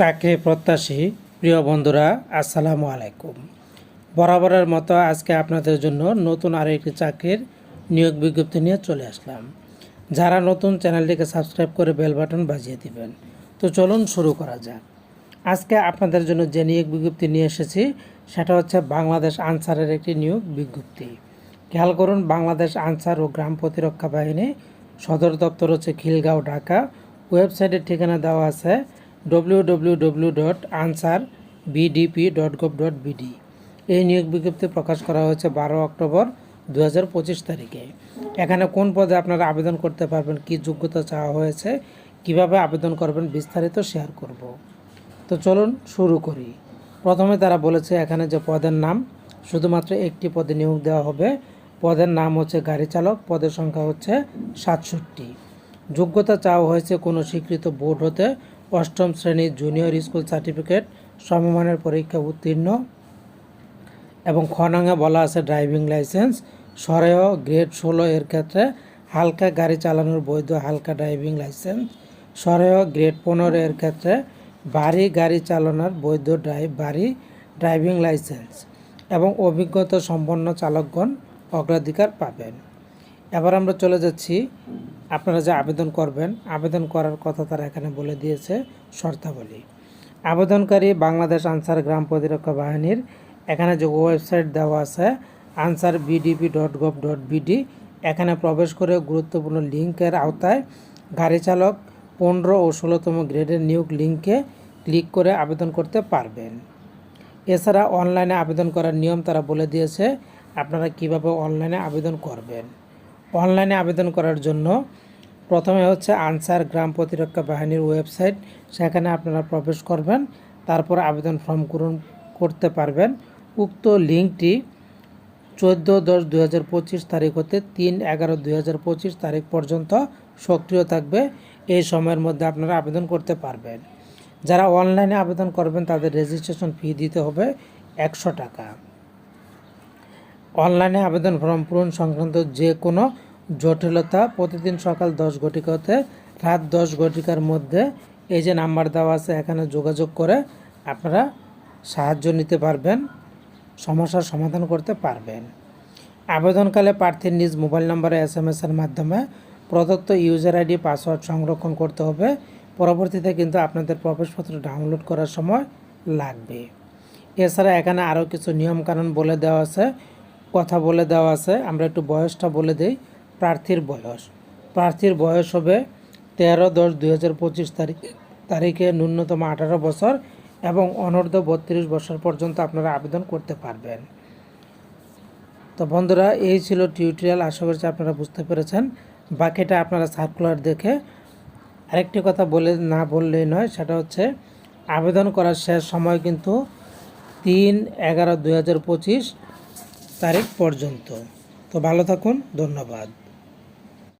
চাকরি প্রত্যাশী প্রিয় বন্ধুরা, আসসালামু আলাইকুম। বরাবরের মতো আজকে আপনাদের জন্য নতুন আরও একটি চাকরির নিয়োগ বিজ্ঞপ্তি নিয়ে চলে আসলাম। যারা নতুন চ্যানেলটিকে সাবস্ক্রাইব করে বেল বাটন বাজিয়ে দিবেন। তো চলুন শুরু করা যাক। আজকে আপনাদের জন্য যে নিয়োগ বিজ্ঞপ্তি নিয়ে এসেছি, সেটা হচ্ছে বাংলাদেশ আনসারের একটি নিয়োগ বিজ্ঞপ্তি। খেয়াল করুন, বাংলাদেশ আনসার ও গ্রাম প্রতিরক্ষা বাহিনী সদর দপ্তর হচ্ছে খিলগাঁও, ঢাকা। ওয়েবসাইটের ঠিকানা দেওয়া আছে W W W dot Ansar dot gov dot এই নিয়োগ বিজ্ঞপ্তি প্রকাশ করা হয়েছে বারো অক্টোবর দু হাজার পঁচিশ তারিখে। এখানে কোন পদে আপনারা আবেদন করতে পারবেন, কী যোগ্যতা চাওয়া হয়েছে, কীভাবে আবেদন করবেন বিস্তারিত শেয়ার করব। তো চলুন শুরু করি। প্রথমে তারা বলেছে এখানে যে পদের নাম, শুধুমাত্র একটি পদে নিয়োগ দেওয়া হবে। পদের নাম হচ্ছে গাড়ি চালক, পদের সংখ্যা হচ্ছে সাতষট্টি। যোগ্যতা চাওয়া হয়েছে কোনো স্বীকৃত বোর্ড হতে অষ্টম শ্রেণির জুনিয়র স্কুল সার্টিফিকেট সমমানের পরীক্ষা উত্তীর্ণ এবং খনাঙে বলা আছে ড্রাইভিং লাইসেন্স সরেহ গ্রেড ষোলো এর ক্ষেত্রে হালকা গাড়ি চালানোর বৈধ হালকা ড্রাইভিং লাইসেন্স সরেহ গ্রেড পনেরো এর ক্ষেত্রে বাড়ি গাড়ি চালানোর বৈধ ড্রাইভ বাড়ি ড্রাইভিং লাইসেন্স এবং অভিজ্ঞতা সম্পন্ন চালকগণ অগ্রাধিকার পাবেন। এবার আমরা চলে যাচ্ছি আপনারা যে আবেদন করবেন, আবেদন করার কথা তারা এখানে বলে দিয়েছে শর্তাবলী। আবেদনকারী বাংলাদেশ আনসার গ্রাম প্রতিরক্ষা বাহিনীর, এখানে যে ওয়েবসাইট দেওয়া আছে Ansar VDP dot gov dot BD, এখানে প্রবেশ করে গুরুত্বপূর্ণ লিঙ্কের আওতায় গাড়ি চালক পনেরো ও ষোলোতম গ্রেডের নিয়োগ লিঙ্কে ক্লিক করে আবেদন করতে পারবেন। এছাড়া অনলাইনে আবেদন করার নিয়ম তারা বলে দিয়েছে, আপনারা কীভাবে অনলাইনে আবেদন করবেন। অনলাইনে আবেদন করার জন্য। প্রথমে হচ্ছে আনসার গ্রাম প্রতিরক্ষা বাহিনীর ওয়েবসাইট, সেখানে আপনারা প্রবেশ করবেন, তারপর আবেদন ফর্ম পূরণ করতে পারবেন। উক্ত লিঙ্কটি চোদ্দ দশ পঁচিশ তারিখ হতে তিন এগারো পঁচিশ তারিখ পর্যন্ত সক্রিয় থাকবে। এই সময়ের মধ্যে আপনারা আবেদন করতে পারবেন। যারা অনলাইনে আবেদন করবেন, তাদের রেজিস্ট্রেশন ফি দিতে হবে একশো টাকা। অনলাইনে আবেদন ফর্ম পূরণ সংক্রান্ত যে কোনো জটিলতা প্রতিদিন সকাল দশ ঘটিকা হতে রাত দশ ঘটিকার মধ্যে এই যে নাম্বার দেওয়া আছে, এখানে যোগাযোগ করে আপনারা সাহায্য নিতে পারবেন, সমস্যার সমাধান করতে পারবেন। আবেদনকালে প্রার্থীর নিজ মোবাইল নম্বরে এস এম এর মাধ্যমে প্রদত্ত ইউজার আইডি, পাসওয়ার্ড সংরক্ষণ করতে হবে। পরবর্তীতে কিন্তু আপনাদের প্রবেশপত্র ডাউনলোড করার সময় লাগবে। এছাড়া এখানে আরও কিছু নিয়মকানুন বলে দেওয়া আছে। কথা বলে দেওয়া আছে। আমরা একটু বয়সটা বলে দিই। প্রার্থীর বয়স। প্রার্থীর বয়স হবে তেরো দশ দুই হাজার পঁচিশ তারিখ। তারিখে ন্যূনতম আঠারো বছর এবং অনূর্ধ্ব বত্রিশ বছর পর্যন্ত আপনারা আবেদন করতে পারবেন। তো বন্ধুরা, এই ছিল টিউটোরিয়াল। আশা করছি আপনারা বুঝতে পেরেছেন। বাকিটা আপনারা সার্কুলার দেখে আরেকটি কথা বলে না বললেই নয়, সেটা হচ্ছে আবেদন করার শেষ সময় কিন্তু তিন এগারো দুই হাজার পঁচিশ। তারিখ পর্যন্ত। তো ভালো থাকুন ধন্যবাদ।